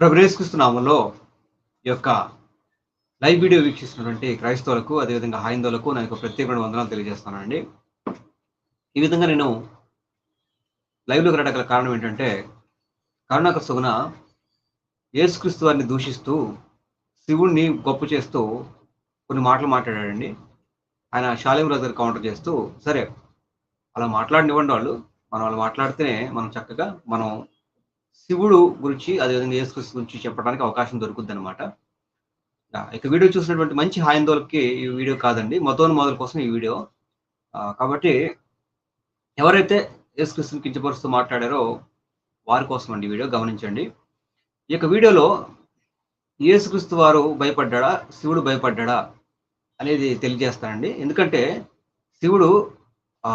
ప్రభరేసుకుస్తున్నాములో ఈ యొక్క live video వీక్షిస్తున్నటువంటి క్రైస్తవులకు అదేవిధంగా హైందవులకు నా యొక్క ప్రత్యేకమైన వందనాలు తెలియజేస్తానండి ఈ విధంగా నేను లైవ్లోకి రావడానికి కారణం ఏంటంటే కరుణాక సుగుణ యేసుక్రీస్తు వారిని దూషిస్తూ శివుణ్ణి గొప్ప చేస్తూ కొన్ని మాటలు మాట్లాడాడండి. ఆయన శాలిం రాజు గారు కౌంటర్ చేస్తూ సరే అలా మాట్లాడినివ్వండి వాళ్ళు. మనం వాళ్ళు మాట్లాడితేనే మనం చక్కగా మనం శివుడు గురించి అదేవిధంగా యేసుకృష్ణ గురించి చెప్పడానికి అవకాశం దొరుకుద్ది అనమాట ఇక వీడియో చూసినటువంటి మంచి హాయందోలకి ఈ వీడియో కాదండి మతోన్మాదుల కోసం ఈ వీడియో. కాబట్టి ఎవరైతే యేసుకృష్ణ కించపరుస్తూ మాట్లాడారో వారి కోసం అండి ఈ వీడియో గమనించండి. ఈ యొక్క వీడియోలో యేసుక్రీస్తు వారు భయపడ్డా శివుడు భయపడ్డా అనేది తెలియజేస్తానండి. ఎందుకంటే శివుడు ఆ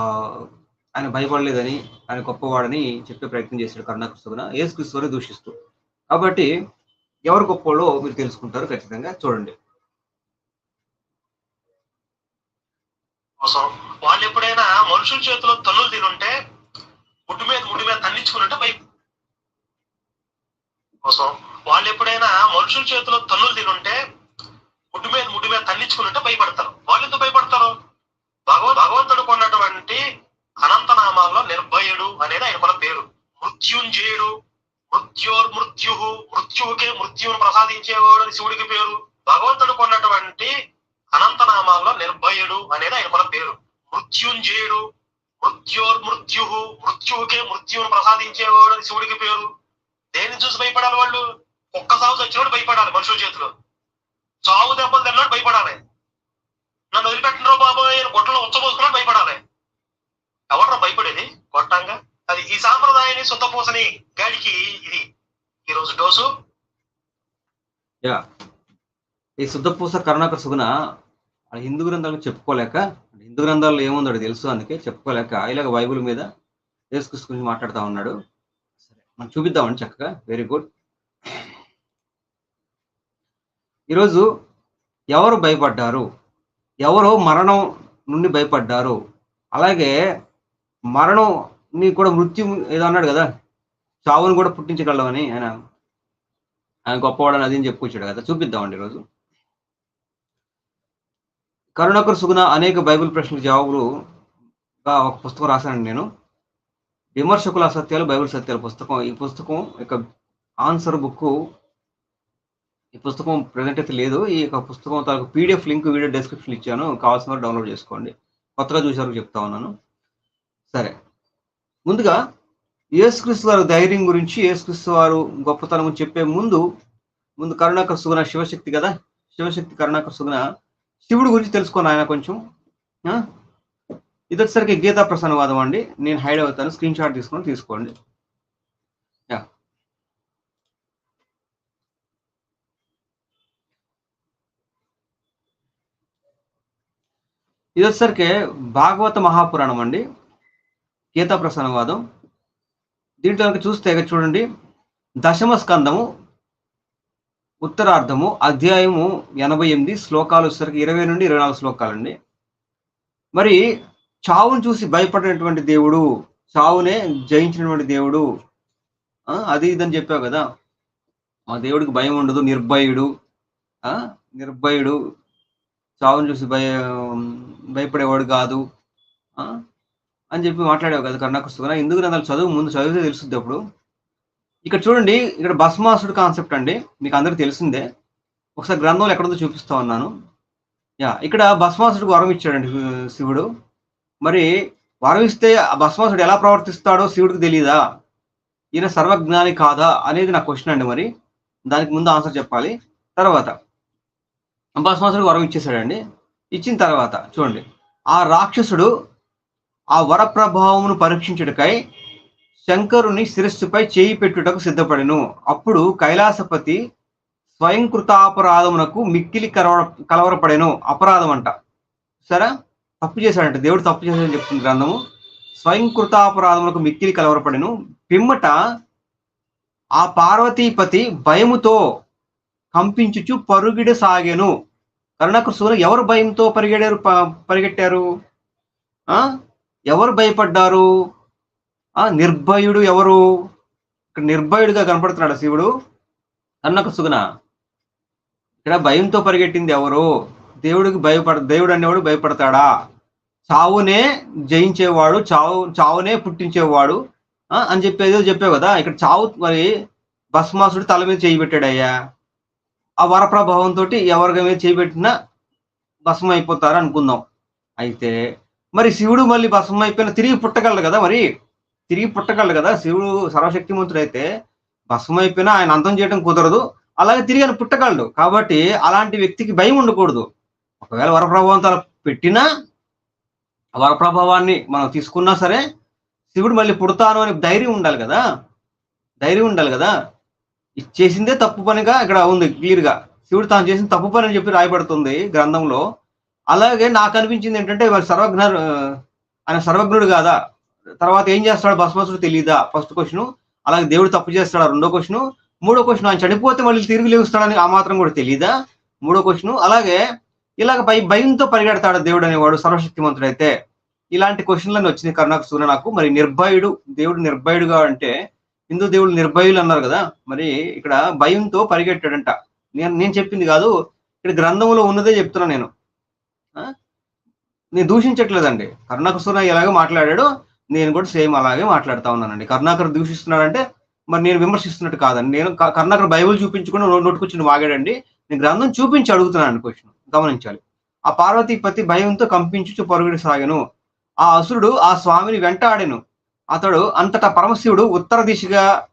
ఆయన భయపడలేదని ఆయన గొప్పవాడని చెప్పే ప్రయత్నం చేశాడు కరుణాకృష్ణ యేసుక్రీస్తు దూషిస్తూ. కాబట్టి ఎవరు గొప్పవాడో మీరు తెలుసుకుంటారు ఖచ్చితంగా. చూడండి. కోసం వాళ్ళు ఎప్పుడైనా మనుషుల చేతిలో తన్నులు తినుంటే గుడ్డు మీద గుడ్డు మీద తన్నించుకున్నట్టే భయ. కోసం వాళ్ళు ఎప్పుడైనా మనుషుల చేతిలో తన్నులు తినుంటే గుడ్డు మీద ముడ్డు మీద తన్నించుకున్నట్టే భయపడతారు. వాళ్ళు ఎందుకు భయపడతారు? భగవ భగవంతుడు కొన్నటువంటి అనంత నామాల్లో నిర్భయుడు అనేది ఆయన పేరు. మృత్యుంజయుడు మృత్యోర్ మృత్యు మృత్యువుకే మృత్యువును ప్రసాదించేవాడు అని శివుడికి పేరు. భగవంతుడు కొన్నటువంటి అనంత నామాల్లో నిర్భయుడు అనేది ఆయన పేరు. మృత్యుంజయుడు మృత్యోర్ మృత్యు మృత్యువుకే మృత్యువును ప్రసాదించేవాడు అని శివుడికి పేరు. దేని చూసి భయపడాలి వాళ్ళు? ఒక్క సాగు చచ్చినోడు భయపడాలి మనుషుల చేతిలో. చావు దెబ్బలు తిన్నాడు భయపడాలి. నన్ను వదిలిపెట్టినరో బాబు గొట్టలో ఉచ్చబోసుకున్నాడు భయపడాలి. ఎవరు భయపడేది? కొట్టంగా? అది ఈ సాంప్రదాయాన్ని శుద్ధపూసని గాడికి ఇది ఈ రోజు డోసు. యా. ఈ శుద్ధపూస కరుణాకర సుగుణ ఆ హిందూ గ్రంథాలు చెప్పుకోలేక హిందూ గ్రంథాల్లో ఏముందో తెలుసు అందుకే చెప్పుకోలేక ఇలాగ బైబుల్ మీద యేసుక్రీస్తు గురించి మాట్లాడుతూ ఉన్నాడు. సరే మనం చూపిద్దామండి చక్కగా. వెరీ గుడ్ ఈరోజు ఎవరు భయపడ్డారు? ఎవరు మరణం నుండి భయపడ్డారు? అలాగే మరణం ని కూడా మృత్యు ఏదో అన్నాడు కదా? చావును కూడా పుట్టించగలవని ఆయన ఆయన గొప్పవాడని అది అని చెప్పుకొచ్చాడు కదా? చూపిద్దామండి ఈరోజు. కరుణాకర్ సుగుణ అనేక బైబిల్ ప్రశ్నల జవాబులు ఒక పుస్తకం రాశానండి నేను. విమర్శకుల సత్యాలు బైబిల్ సత్యాలు పుస్తకం. ఈ పుస్తకం యొక్క ఆన్సర్ బుక్ ఈ పుస్తకం ప్రజెంట్ అయితే లేదు. ఈ యొక్క పుస్తకం తాలూకు పీడిఎఫ్ లింక్ వీడియో డిస్క్రిప్షన్ ఇచ్చాను. కావాల్సిన వారు డౌన్లోడ్ చేసుకోండి. కొత్తగా చూసారు చెప్తా ఉన్నాను. సరే. ముందుగా యేసుక్రీస్తు వారి ధైర్యం గురించి యేసుక్రీస్తు వారు గొప్పతనం చెప్పే ముందు ముందు కరుణాకర సుగుణ శివశక్తి కదా? శివశక్తి కరుణాకర సుగుణ. శివుడు గురించి తెలుసుకోండి ఆయన కొంచెం. ఇది వచ్చేసరికి గీతా ప్రసన్నవాదం అండి. నేను హైడ్ అవుతాను. స్క్రీన్ షాట్ తీసుకొని తీసుకోండి. యా. ఇది వచ్చేసరికి భాగవత మహాపురాణం అండి. గీతా ప్రసన్నవాదం దీంట్లో కనుక చూస్తే చూడండి దశమ స్కందము ఉత్తరార్ధము అధ్యాయము ఎనభై ఎనిమిది శ్లోకాలు వచ్చేసరికి ఇరవై నుండి ఇరవై నాలుగు శ్లోకాలండి. మరి చావును చూసి భయపడినటువంటి దేవుడు చావునే జయించినటువంటి దేవుడు ఆ, అది ఇదని చెప్పావు కదా. మా దేవుడికి భయం ఉండదు నిర్భయుడు ఆ, నిర్భయుడు చావును చూసి భయ భయపడేవాడు కాదు ఆ, అని చెప్పి మాట్లాడావు కదా కర్ణాకృష్ణ ఎందుకు గ్రంథాలు చదువు ముందు చదివితే తెలుస్తుంది అప్పుడు? ఇక్కడ చూడండి ఇక్కడ భస్మాసుడు కాన్సెప్ట్ అండి. మీకు అందరికి తెలిసిందే. ఒకసారి గ్రంథంలో ఎక్కడుందో చూపిస్తా ఉన్నాను. యా ఇక్కడ భస్మాసుడికి వరం ఇచ్చాడండి శివుడు. మరి వరం ఇస్తే ఆ భస్మాసుడు ఎలా ప్రవర్తిస్తాడో శివుడికి తెలియదా ఈయన సర్వజ్ఞాని కాదా అనేది నా క్వశ్చన్ అండి మరి. దానికి ముందు ఆన్సర్ చెప్పాలి. తర్వాత భస్మాసుడికి వరం ఇచ్చేసాడండి ఇచ్చిన తర్వాత చూడండి. ఆ రాక్షసుడు ఆ వర ప్రభావమును పరీక్షించుటకై శంకరుని శిరస్సుపై చేయి పెట్టుటకు సిద్ధపడెను. అప్పుడు కైలాసపతి స్వయంకృతాపరాధమునకు మిక్కిలి కలవర కలవరపడెను. అపరాధం అంట సరే? తప్పు చేశాడంట. దేవుడు తప్పు చేశాడని చెప్తుంది గ్రంథము. స్వయంకృతాపరాధమునకు మిక్కిలి కలవరపడెను. పిమ్మట ఆ పార్వతీపతి భయముతో కంపించుచు పరుగిడ సాగెను. కరుణాకృష్ణ ఎవరు భయంతో పరిగెడారు ప- పరిగెట్టారు? ఎవరు భయపడ్డారు? ఆ నిర్భయుడు ఎవరు? ఇక్కడ నిర్భయుడిగా కనపడుతున్నాడు శివుడు. కన్నక సుగుణ. ఇక్కడ భయంతో పరిగెట్టింది ఎవరు? దేవుడికి భయపడ దేవుడు అనేవాడు భయపడతాడా? చావునే జయించేవాడు చావు చావునే పుట్టించేవాడు. ఆ, అని చెప్పేది చెప్పావు కదా? ఇక్కడ చావు మరి భస్మాసుడు తల మీద చేయి పెట్టాడయ్యా. ఆ వరప్రభావంతో ఎవరి మీద చేయి పెట్టినా భస్మం అయిపోతారు అనుకుందాం అయితే మరి శివుడు మళ్ళీ భస్మం అయిపోయిన తిరిగి పుట్టగలడు కదా మరి? తిరిగి పుట్టగలడు కదా? శివుడు సర్వశక్తిమంతుడు అయితే భస్మం అయిపోయినా ఆయన అంతం చేయడం కుదరదు. అలాగే తిరిగి ఆయన పుట్టగలడు. కాబట్టి అలాంటి వ్యక్తికి భయం ఉండకూడదు. ఒకవేళ వరప్రభావం తన పెట్టినా ఆ వరప్రభావాన్ని మనం తీసుకున్నా సరే శివుడు మళ్ళీ పుడతాను అని ధైర్యం ఉండాలి కదా? ధైర్యం ఉండాలి కదా? ఇచ్చేసిందే తప్పు పనిగా ఇక్కడ ఉంది క్లియర్గా. శివుడు తాను చేసిన తప్పు పని అని చెప్పి రాయబడుతుంది గ్రంథంలో. అలాగే నాకు అనిపించింది ఏంటంటే మరి సర్వజ్ఞ ఆయన సర్వజ్ఞుడు కాదా? తర్వాత ఏం చేస్తాడు? భస్మాసుడు తెలియదా ఫస్ట్ క్వశ్చన్. అలాగే దేవుడు తప్పు చేస్తాడా? రెండో క్వశ్చన్. మూడో క్వశ్చన్ ఆయన చనిపోతే మళ్ళీ తిరిగి లేవుస్తాడని ఆ మాత్రం కూడా తెలియదా మూడో క్వశ్చన్. అలాగే ఇలాగ భయ భయంతో పరిగెడతాడు దేవుడు అనేవాడు సర్వశక్తిమంతుడు అయితే. ఇలాంటి క్వశ్చన్లను వచ్చినాయి కరుణాకు సూర్య నాకు. మరి నిర్భయుడు దేవుడు నిర్భయుడుగా అంటే హిందూ దేవుడు నిర్భయులు అన్నారు కదా? మరి ఇక్కడ భయంతో పరిగెట్టాడంట. నేను నేను చెప్పింది కాదు. ఇక్కడ గ్రంథంలో ఉన్నదే చెప్తున్నా నేను. నేను దూషించట్లేదండి. కరుణాకర్ సూర్య ఎలాగో మాట్లాడాడు నేను కూడా సేమ్ అలాగే మాట్లాడుతా ఉన్నానండి. కరుణాకర్ దూషిస్తున్నాడంటే మరి నేను విమర్శిస్తున్నట్టు కాదండి. నేను కర్ణాకర్ బైబుల్ చూపించుకుని నోటుకొచ్చిన వాగాడండి. నేను గ్రంథం చూపించి అడుగుతున్నాను క్వశ్చన్. గమనించాలి. ఆ పార్వతీపతి భయంతో కంపించుచు పరుగుడి సాగను. ఆ అసురుడు ఆ స్వామిని వెంటాడెను. అతడు అంతటా పరమశివుడు ఉత్తర దిశగా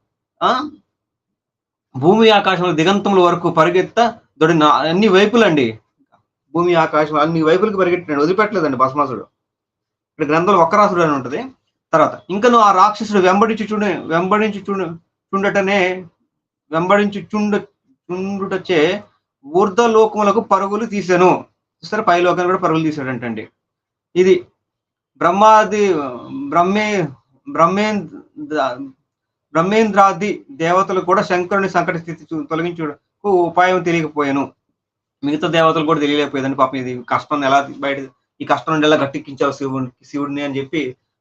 ఆ? భూమి ఆకాశంలో దిగంతముల వరకు పరిగెత్త దొడి అన్ని వైపులండి. భూమి ఆకాశం అన్ని వైపులకు పరిగెట్టినాడు. వదిలిపెట్టలేదండి భస్మాసుడు. ఇక్కడ గ్రంథంలో ఒక్కరాసుడు అని ఉంటుంది. తర్వాత ఇంకను ఆ రాక్షసుడు వెంబడించి చూడు వెంబడించి చూడు చుండటనే వెంబడించి చుండ చుండుటచే ఊర్ధలోకములకు పరుగులు తీసాను చూస్తారు? పైలోకాన్ని కూడా పరుగులు తీశాడంటండి. ఇది బ్రహ్మాది బ్రహ్మే బ్రహ్మేంద్ర బ్రహ్మేంద్రాది దేవతలు కూడా శంకరుని సంకట స్థితి తొలగించుటకు ఉపాయం తెలియకపోయాను. మిగతా దేవతలు కూడా తెలియలేకపోయేదండి పాపం ఇది కష్టం ఎలా బయట ఈ కష్టం నుండి ఎలా గట్టెక్కించావు శివుడి శివుడిని అని చెప్పి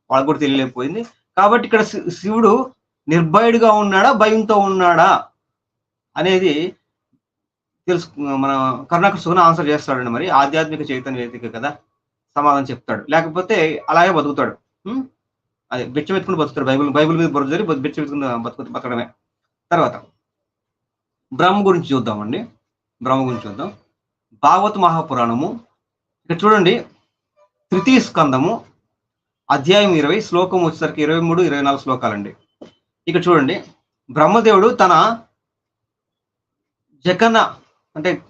వాళ్ళకు కూడా తెలియలేకపోయింది. కాబట్టి ఇక్కడ శివుడు నిర్భయుడిగా ఉన్నాడా భయంతో ఉన్నాడా అనేది తెలుసు మన కర్ణాకర్ సుగుణ ఆన్సర్ చేస్తాడండి మరి. ఆధ్యాత్మిక చైతన్య వేదిక కదా సమాధానం చెప్తాడు. లేకపోతే అలాగే బతుకుతాడు. అదే బిచ్చమెత్తుకుని బతుకుతాడు. బైబిల్ బైబిల్ మీద బొరు జరిగి బిచ్చమెత్తుకుని బతుకు బతకడమే. తర్వాత బ్రహ్మ గురించి చూద్దామండి. బ్రహ్మ గురించి చూద్దాం. భాగవత మహాపురాణము. ఇక్కడ చూడండి తృతీయ స్కందము అధ్యాయం ఇరవై శ్లోకం వచ్చేసరికి ఇరవై మూడు ఇరవై నాలుగు శ్లోకాలండి. ఇక్కడ చూడండి బ్రహ్మదేవుడు తన జకన అంటే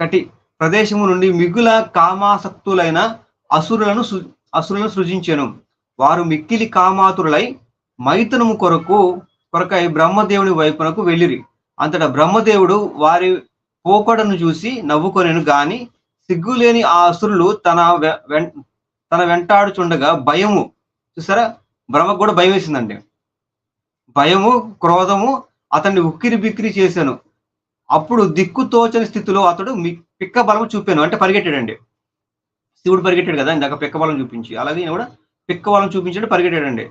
కటి ప్రదేశము నుండి మిగుల కామాసక్తులైన అసురులను సృ- అసురులను సృజించెను. వారు మిక్కిలి కామాతురులై మైతనము కొరకు కొరకై బ్రహ్మదేవుని వైపునకు వెళ్ళిరి. అంతటా బ్రహ్మదేవుడు వారి పోకడను చూసి నవ్వుకొనెను గాని సిగ్గులేని ఆ అసురులు తన వె- తన వెంటాడుచుండగా భయము. చూసారా? బ్రహ్మకు కూడా భయం వేసిందండి. భయము క్రోధము అతన్ని ఉక్కిరి బిక్కిరి చేశాను. అప్పుడు దిక్కు తోచని స్థితిలో అతడు మీ- పిక్క బలము చూపాను. అంటే పరిగెట్టాడండి. శివుడు పరిగెట్టాడు కదా ఇందాక పిక్క బలం చూపించి. అలాగే ఈయన కూడా పిక్క బలం చూపించాడు పరిగెట్టాడండి.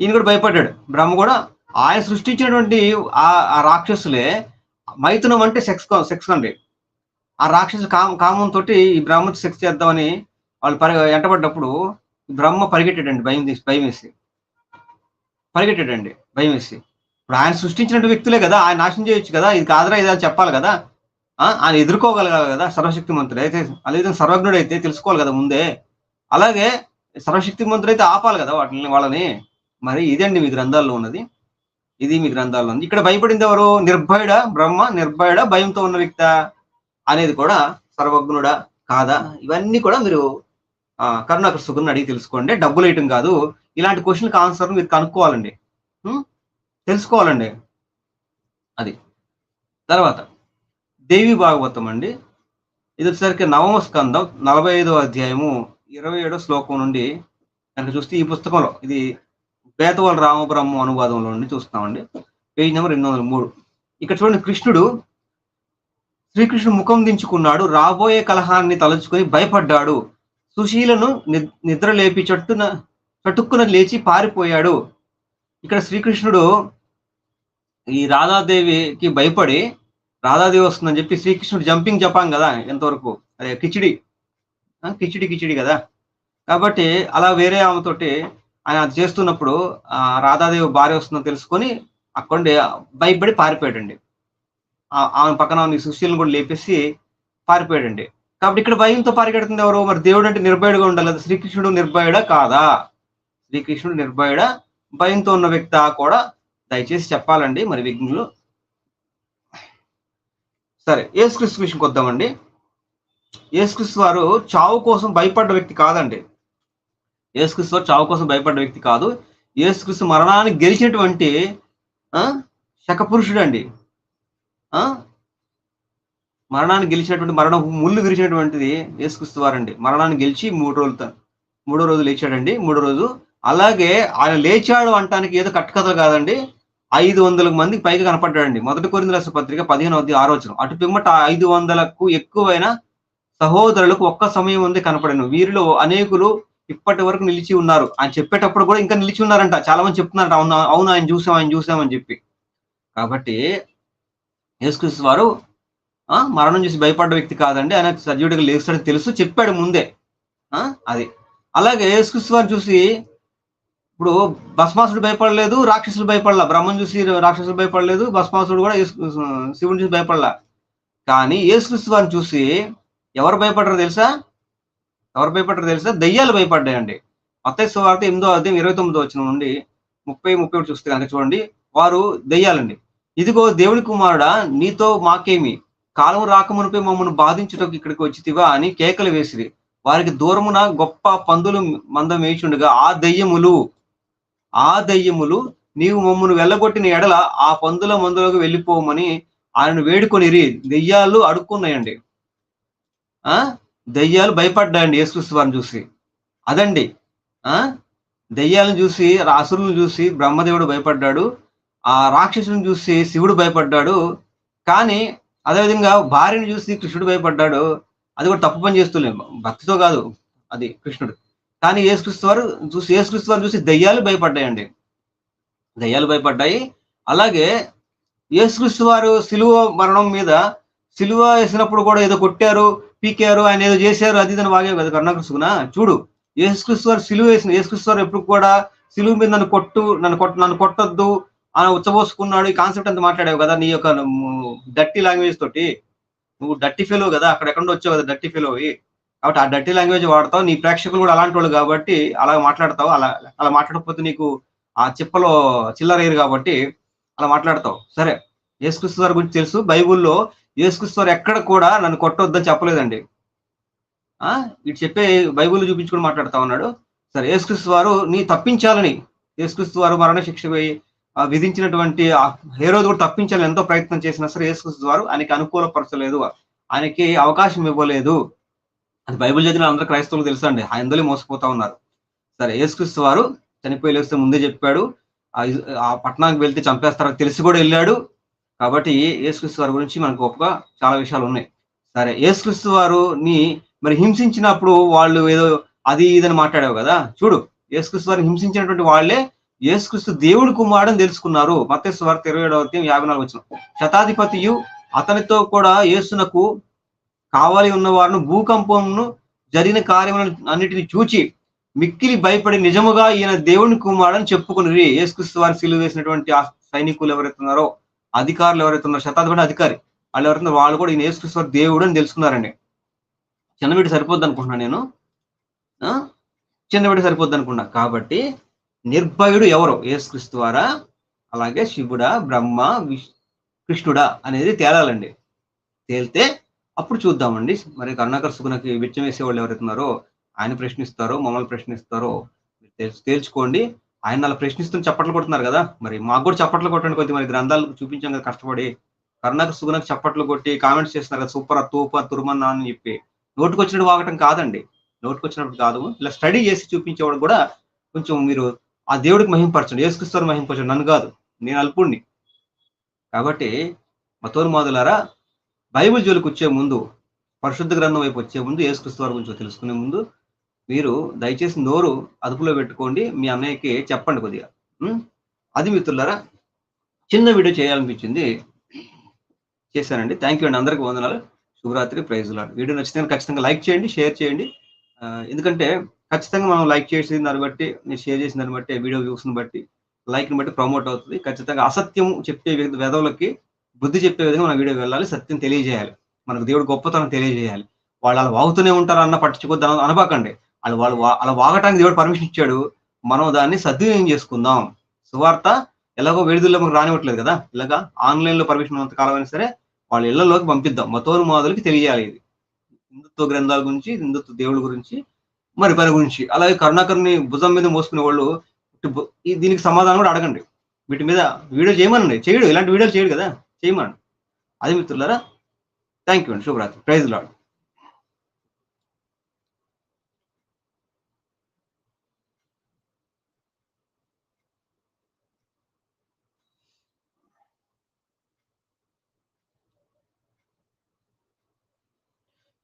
ఈయన కూడా భయపడ్డాడు. బ్రహ్మ కూడా ఆయన సృష్టించినటువంటి ఆ ఆ రాక్షసులే మైథునం అంటే సెక్స్ సెక్స్ అండి ఆ రాక్షసు కామ కామం తోటి ఈ బ్రహ్మతో సెక్స్ చేద్దామని వాళ్ళు పరి వెంటబడ్డప్పుడు బ్రహ్మ పరిగెట్టాడండి భయం తీసి భయం వేసి. పరిగెట్టాడండి భయం వేసి. ఇప్పుడు ఆయన సృష్టించిన వ్యక్తులే కదా ఆయన నాశనం చేయొచ్చు కదా ఇది కాదురా ఇది చెప్పాలి కదా. ఆ, ఆయన ఎదుర్కోగలగాలి కదా సర్వశక్తి మంత్రుడు అయితే అదేవిధంగా సర్వజ్ఞుడు అయితే తెలుసుకోవాలి కదా ముందే. అలాగే సర్వశక్తిమంతుడు అయితే ఆపాలి కదా వాటిని వాళ్ళని. మరి ఇదండి మీ గ్రంథాల్లో ఉన్నది. ఇది మీ గ్రంథాల్లో ఉంది. ఇక్కడ భయపడింది ఎవరు? నిర్భయుడ? బ్రహ్మ? నిర్భయుడ? భయంతో ఉన్న వ్యక్త అనేది కూడా సర్వజ్ఞుడా? కాదా? ఇవన్నీ కూడా మీరు కరుణాకర్ సుగుని అడిగి తెలుసుకోండి. డబ్బులు వేయటం కాదు. ఇలాంటి క్వశ్చన్కి ఆన్సర్ మీరు కనుక్కోవాలండి. తెలుసుకోవాలండి. అది. తర్వాత దేవి భాగవతం అండి. ఇది వచ్చేసరికి నవమ స్కందం నలభై ఐదో అధ్యాయము ఇరవై ఏడో శ్లోకం నుండి కనుక చూస్తే ఈ పుస్తకంలో ఇది బేతవల రామబ్రహ్మ అనువాదంలో నుండి చూస్తామండి. పేజ్ నెంబర్ రెండు వందల మూడు. ఇక్కడ చూడండి కృష్ణుడు శ్రీకృష్ణుడు ముఖం దించుకున్నాడు రాబోయే కలహాన్ని తలుచుకొని భయపడ్డాడు. సుశీలను నిద్ర లేపి చట్టున చటుక్కున లేచి పారిపోయాడు. ఇక్కడ శ్రీకృష్ణుడు ఈ రాధాదేవికి భయపడి రాధాదేవి వస్తుందని చెప్పి శ్రీకృష్ణుడు జంపింగ్ చెప్పాం కదా ఎంతవరకు? అదే కిచిడి. ఆ, కిచిడి కిచిడి కదా. కాబట్టి అలా వేరే ఆమెతోటి ఆయన అది చేస్తున్నప్పుడు ఆ రాధాదేవి భార్య వస్తుందని తెలుసుకొని అక్కడే భయపడి పారిపోయాడండి. ఆమె పక్కన ఉన్న సుశీలను కూడా లేపేసి పారిపోయాడండి. కాబట్టి ఇక్కడ భయంతో పరిగెడుతుంది ఎవరు మరి దేవుడు అంటే నిర్భయుడుగా ఉండాలి కదా. శ్రీకృష్ణుడు నిర్భయుడా కాదా? శ్రీకృష్ణుడు నిర్భయుడా? భయంతో ఉన్న వ్యక్తి కూడా దయచేసి చెప్పాలండి. మరి విఘ్నులు. సరే ఏసుక్రీస్తు విషయంకి వద్దామండి ఏసుక్రీస్తు వారు చావు కోసం భయపడ్డ వ్యక్తి కాదండి. యేసుక్రీస్తు చావు కోసం భయపడ్డ వ్యక్తి కాదు. యేసుక్రీస్తు మరణాన్ని గెలిచినటువంటి ఆ, శకపురుషుడు అండి ఆ మరణాన్ని గెలిచినటువంటి మరణం ముళ్ళు విరిచినటువంటిది యేసుక్రీస్తు వారండి. మరణాన్ని గెలిచి మూడు రోజులు మూడో రోజు లేచాడండి. మూడో రోజు అలాగే ఆయన లేచాడు అంటానికి ఏదో కట్టుకథ కాదండి. ఐదు వందల మందికి పైగా కనపడ్డాడండి. మొదటి కొరింది రాష్ట్ర పత్రిక పదిహేను వద్ద ఆరోచన అటు పిమ్మట ఐదు వందలకు ఎక్కువైన సహోదరులకు ఒక్క సమయం ఉంది కనపడను. వీరిలో అనేకులు ఇప్పటి వరకు నిలిచి ఉన్నారు. ఆయన చెప్పేటప్పుడు కూడా ఇంకా నిలిచి ఉన్నారంట. చాలా మంది చెప్తున్నారంట అవును అవును ఆయన చూసాం ఆయన చూసామని చెప్పి. కాబట్టి యేసుక్రీస్తు వారు ఆ మరణం చూసి భయపడ్డ వ్యక్తి కాదండి. ఆయన సజీవుడిగా లేస్తాడని తెలుసు. చెప్పాడు ముందే. ఆ అది. అలాగే యేసుక్రీస్తు వారు చూసి ఇప్పుడు భస్మాసుడు భయపడలేదు రాక్షసులు భయపడలా. బ్రహ్మం చూసి రాక్షసులు భయపడలేదు భస్మాసుడు కూడా శివుని చూసి భయపడలా. కానీ యేసుక్రీస్తు వారిని చూసి ఎవరు భయపడరు తెలుసా? ఎవరు భయపడ్డారు తెలుసా? దయ్యాలు భయపడ్డాయండి. మత్తయి సువార్త ఎనిమిదో అధ్యాయం ఇరవై తొమ్మిదో వచ్చిన నుండి ముప్పై ముప్పై ఒకటి చూస్తే కనుక చూడండి. వారు దయ్యాలండి. ఇదిగో దేవుని కుమారుడా నీతో మాకేమి? కాలం రాకమునిపై మమ్మల్ని బాధించుటకు ఇక్కడికి వచ్చితివా అని కేకలు వేసిరి. వారికి దూరమున గొప్ప పందులు మందం వేచుండగా ఆ దయ్యములు ఆ దయ్యములు నీవు మమ్మల్ని వెళ్ళగొట్టిన ఎడల ఆ పందుల మందులకు వెళ్ళిపోమని ఆయన వేడుకొనిరి. దెయ్యాలు అడుక్కున్నాయండి. ఆ? దయ్యాలు భయపడ్డాయండి యేసుక్రీస్తు వారిని చూసి. అదండి. ఆ? దయ్యాలను చూసి అసురులను చూసి బ్రహ్మదేవుడు భయపడ్డాడు. ఆ రాక్షసుని చూసి శివుడు భయపడ్డాడు. కానీ అదేవిధంగా భార్యను చూసి కృష్ణుడు భయపడ్డాడు. అది కూడా తప్పు పని చేస్తులేము భక్తితో కాదు అది కృష్ణుడు. కానీ యేసుక్రీస్తు వారు చూసి యేసుక్రీస్తు వారు చూసి దయ్యాలు భయపడ్డాయండి. దయ్యాలు భయపడ్డాయి. అలాగే యేసుక్రీస్తు వారు సిలువ మరణం మీద సిలువ వేసినప్పుడు కూడా ఏదో కొట్టారు. పీకారు ఆయన ఏదో చేశారు అది ఇదని వాగే కదా కరుణాకృష్ణ చూడు యేసుక్రీస్తు వారు సిలువ వేసిన యేసుక్రీస్తు వారు ఎప్పుడు కూడా సిలువ మీద నన్ను కొట్టు నన్ను కొట్ట నన్ను కొట్టద్దు ఆయన ఉచ్చబోసుకున్నాడు ఈ కాన్సెప్ట్ అంతా మాట్లాడావు కదా నీ యొక్క డట్టి లాంగ్వేజ్ తోటి. నువ్వు డట్టి ఫెలో కదా అక్కడ ఎక్కడ వచ్చావు కదా డట్టి ఫెలోవి కాబట్టి ఆ డట్టి లాంగ్వేజ్ వాడతావు నీ ప్రేక్షకులు కూడా అలాంటి వాళ్ళు కాబట్టి అలా మాట్లాడతావు అలా అలా మాట్లాడకపోతే నీకు ఆ చిప్పలో చిల్లరేరు కాబట్టి అలా మాట్లాడతావు. సరే యేసుక్రీస్తు వారి గురించి తెలుసు బైబుల్లో యేసుక్రీస్తు వారు ఎక్కడ కూడా నన్ను కొట్టొద్దని చెప్పలేదండి. ఆ? ఇటు చెప్పే బైబుల్ చూపించుకుని మాట్లాడుతా ఉన్నాడు. సరే యేసుక్రీస్తు వారు నీ తప్పించాలని యేసుక్రీస్తు వారు మరణ శిక్ష ఆ విధించినటువంటి ఆ హేరోదు కూడా తప్పించాలని ఎంతో ప్రయత్నం చేసినా సరే యేసుక్రీస్తు వారు ఆయనకి అనుకూలపరచలేదు. ఆయనకి అవకాశం ఇవ్వలేదు. అది బైబిల్ చదివిన అందరూ క్రైస్తవులు తెలుసండి అండి? మోసపోతా ఉన్నారు. సరే యేసుక్రీస్తు వారు చనిపోయి లేస్తే ముందే చెప్పాడు. ఆ ఆ పట్టణానికి వెళ్తే చంపేస్తారని తెలిసి కూడా వెళ్ళాడు. కాబట్టి యేసుక్రీస్తు వారి గురించి మనకు గొప్పగా చాలా విషయాలు ఉన్నాయి. సరే యేసుక్రీస్తు వారు ని మరి హింసించినప్పుడు వాళ్ళు ఏదో అది ఇదని మాట్లాడావు కదా? చూడు యేసుక్రీస్తు వారిని హింసించినటువంటి వాళ్ళే యేసుక్రీస్తు దేవుడి కుమారుడని తెలుసుకున్నారు. మత్స్సు వార్త ఇరవై ఏడవ అధ్యాయం యాభై నాలుగు వచ్చిన శతాధిపతియు అతనితో కూడా యేసునకు కావాలి ఉన్న వారిని భూకంపంను జరిగిన కార్యములను అన్నిటిని చూచి మిక్కిలి భయపడి నిజముగా ఈయన దేవుని కుమారుడని చెప్పుకుని యేసుక్రీస్తు వారిని సిలువ వేసినటువంటి ఆ సైనికులు ఎవరైతున్నారో ఉన్నారో అధికారులు ఎవరైతే ఉన్నారో శతాధిపతి అధికారి వాళ్ళు ఎవరైతే వాళ్ళు కూడా ఈయన యేసుక్రీస్తు దేవుడు అని తెలుసుకున్నారండి. చిన్న సరిపోద్ది అనుకుంటున్నా నేను. ఆ? సరిపోద్ది అనుకున్నా కాబట్టి నిర్భయుడు ఎవరు? యేసుక్రీస్తు ద్వారా అలాగే శివుడా బ్రహ్మ విష్ కృష్ణుడా అనేది తేలాలండి. తేలితే అప్పుడు చూద్దామండి. మరి కరుణాకర్ సుగుణకి విచ్చం వేసే వాళ్ళు ఎవరైతే ఉన్నారో ఆయన ప్రశ్నిస్తారో మమ్మల్ని ప్రశ్నిస్తారో తేల్చుకోండి. ఆయన అలా ప్రశ్నిస్తున్న చప్పట్లు కొడుతున్నారు కదా. మరి మాకు కూడా చప్పట్లు కొట్టండి కొద్ది మరి గ్రంథాలు చూపించాం కదా కష్టపడి. కరుణాకర్ సుగుణకు చప్పట్లు కొట్టి కామెంట్స్ చేస్తున్నారు కదా సూపర్ తూప తురుమన్నా అని చెప్పి. నోటుకు వచ్చినట్టు వాగటం కాదండి. నోటుకు వచ్చినప్పుడు కాదు. ఇలా స్టడీ చేసి చూపించేవాడు కూడా కొంచెం మీరు ఆ దేవుడికి మహింపరచండి ఏసుక్రీస్తుని మహింపరచండి. నన్ను కాదు నేను అల్పుణ్ణి. కాబట్టి మతోన్మాదులారా బైబిల్ జోలికి వచ్చే ముందు పరిశుద్ధ గ్రంథం వైపు వచ్చే ముందు ఏసుక్రీస్తు వారి గురించి తెలుసుకునే ముందు మీరు దయచేసి నోరు అదుపులో పెట్టుకోండి. మీ అన్నయ్యకి చెప్పండి కొద్దిగా. అది మిత్రులారా చిన్న వీడియో చేయాలనిపించింది. చేశానండి. థ్యాంక్ యూ అండి. అందరికీ వందనాలు. శుభరాత్రి ప్రైజ్ లాడ్. వీడియో నచ్చితే ఖచ్చితంగా లైక్ చేయండి షేర్ చేయండి. ఎందుకంటే ఖచ్చితంగా మనం లైక్ చేసిన దాన్ని బట్టి నేను షేర్ చేసిన దాన్ని బట్టి వీడియో వ్యూస్ని బట్టి లైక్ని బట్టి ప్రమోట్ అవుతుంది. ఖచ్చితంగా అసత్యం చెప్పే వెధవులకి బుద్ధి చెప్పే విధంగా మన వీడియో వెళ్ళాలి సత్యం తెలియజేయాలి. మనకు దేవుడు గొప్పతనం తెలియజేయాలి. వాళ్ళు అలా వాగుతూనే ఉంటారు అన్న పట్టించుకోద్దు అనబాకండి. వాళ్ళు వాళ్ళు అలా వాగటానికి దేవుడు పర్మిషన్ ఇచ్చాడు. మనం దాన్ని సద్వినియోగం చేసుకుందాం. సువార్త ఎలాగో విడుదల మనకు రానివ్వట్లేదు కదా? ఇలాగా ఆన్లైన్లో పర్మిషన్ ఉన్నంత కాలం అయినా సరే వాళ్ళ ఇళ్ళలోకి పంపిద్దాం. మతోను మాదులకి తెలియాలి ఇది. హిందుత్వ గ్రంథాల గురించి హిందుత్వ దేవుడి గురించి మరి పని గురించి. అలాగే కరుణాకర్ని భుజం మీద మోసుకునే వాళ్ళు దీనికి సమాధానం కూడా అడగండి. వీటి మీద వీడియో చేయమనండి. చేయడు. ఇలాంటి వీడియోలు చేయడు కదా? చేయమనండి. అది మిత్రులారా థ్యాంక్ యూ అండి. శుభరాత్రి. ప్రైజ్ లాడ్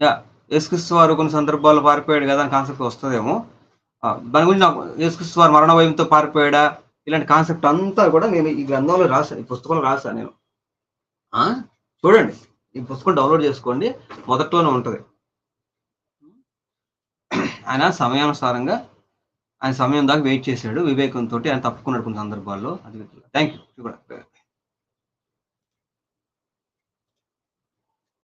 యా యేసుక్రీస్తు వారు కొన్ని సందర్భాల్లో పారిపోయాడు కదా అని కాన్సెప్ట్ వస్తుందేమో. దాని గురించి నాకు యేసుక్రీస్తు వారు మరణ భయంతో పారిపోయాడా? ఇలాంటి కాన్సెప్ట్ అంతా కూడా నేను ఈ గ్రంథంలో రాశాను ఈ పుస్తకంలో రాశాను నేను. చూడండి ఈ పుస్తకం డౌన్లోడ్ చేసుకోండి మొదట్లోనే ఉంటుంది. ఆయన సమయానుసారంగా ఆయన సమయం దాకా వెయిట్ చేశాడు వివేకంతో ఆయన తప్పుకున్నాడు కొన్ని సందర్భాల్లో. అది థ్యాంక్ యూ